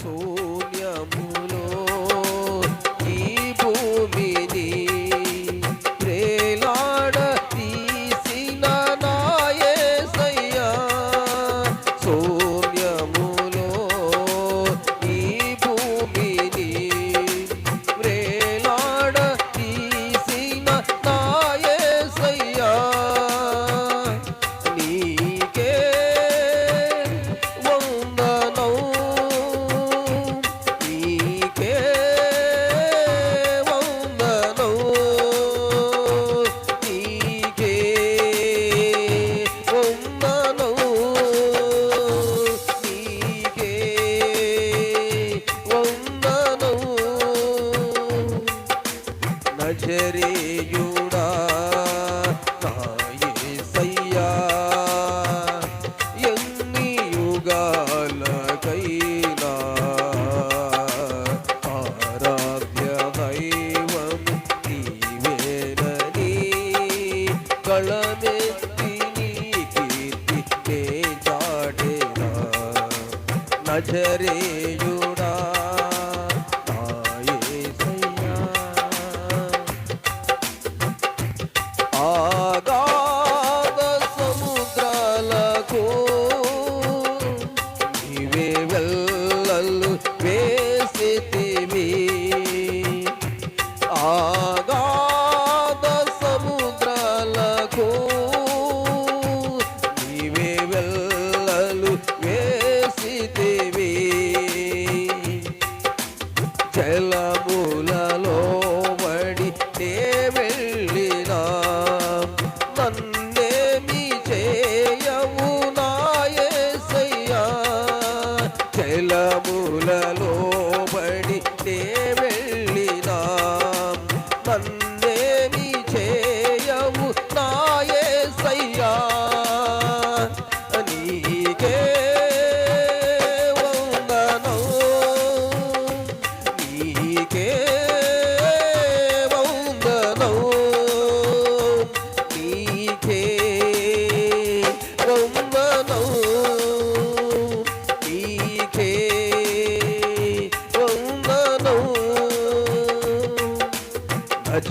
శూన్యము. నజరేయు este.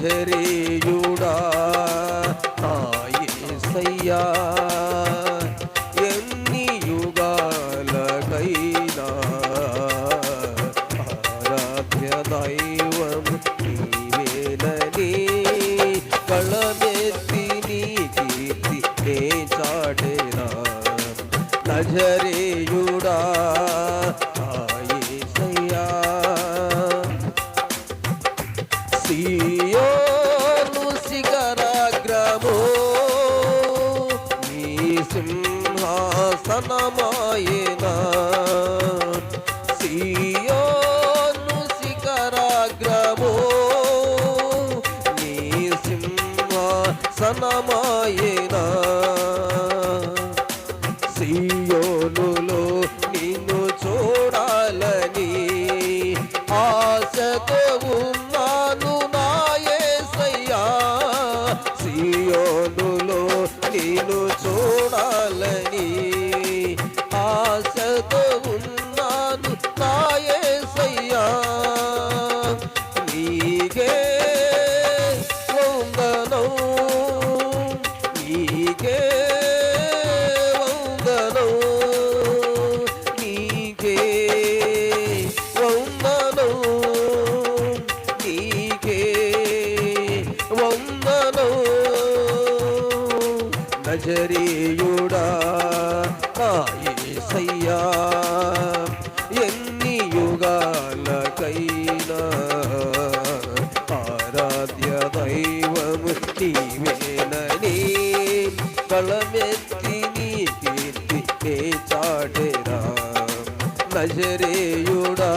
கற்றறியுடா தாயே சையா ఝరేయుడా శాసనమాయన సీయోను శిఖరాగ్రము నీ సింహాసనమాయన నజరీయుడా నాయసయ్యా ఎన్ని యుగాలకైనా ఆరాధ్య దైవము నీవేనని కళమెత్తి నీ కీర్తి చాటెరా నజరేయుడా